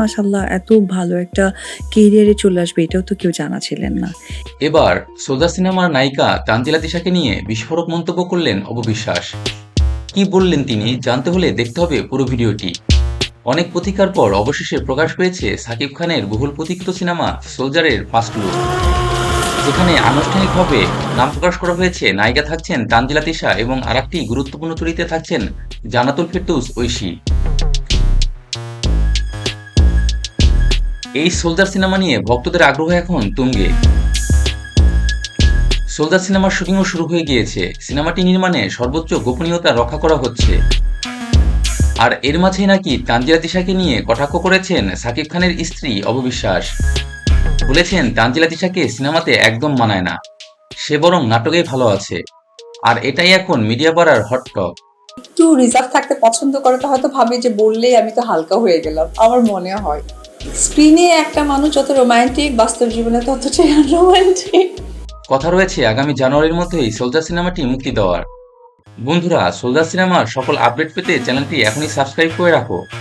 মাসাল্লাহ এত ভালো একটা কেরিয়ারে চলে আসবে, এটাও তো কেউ জানা ছিলেন না। এবার সোজা সিনেমার নায়িকা তানজিলা তিশাকে নিয়ে বিস্ফোরক মন্তব্য করলেন অববিশ্বাস কি বললেন তিনি জানতে হলে দেখতে হবে পুরো ভিডিওটি। অনেক প্রতীক্ষার পর অবশেষে প্রকাশ পেয়েছে সাকিব খানের বহুল প্রতীক্ষিত সিনেমা সোলজারের ফার্স্ট লুক। যেখানে আনুষ্ঠানিকভাবে নাম প্রকাশ করা হয়েছে, নায়িকা থাকছেন তানজিলা তিশা এবং আরেকটি গুরুত্বপূর্ণ চরিত্রে থাকছেন জানাতুল ফেরদৌস ঐশী। এই সোলজার সিনেমা নিয়ে ভক্তদের আগ্রহ এখন তুঙ্গে। সোলজার সিনেমার শুটিংও শুরু হয়ে গিয়েছে। সিনেমাটি নির্মাণে সর্বোচ্চ গোপনীয়তা রক্ষা করা হচ্ছে। আর এর মাঝেই নাকি তানজিলা তিশাকে নিয়ে কটাক্ষ করেছেন সাকিব খানের স্ত্রী অববিশ্বাস। বলেছেন তানজিলা তিশাকে সিনেমাতে একদম মানায় না। সে বরং নাটকেই ভালো আছে। আর এটাই এখন মিডিয়া পাড়ার হট টপ। একটু রিজার্ভ থাকতে পছন্দ করে, তো হয়তো ভাবে যে বললেই আমি তো হালকা হয়ে গেলাম। আমার মনে হয়। স্ক্রিনে একটা মানুষ যত রোমান্টিক বাস্তব জীবনে ততটাই রোমান্টিক কথা রয়েছে আগামী জানুয়ারির মধ্যেই সোলজার সিনেমাটি মুক্তি দেওয়ার। বন্ধুরা, সোলজার সিনেমার সকল আপডেট পেতে চ্যানেলটি এখনই সাবস্ক্রাইব করে রাখো।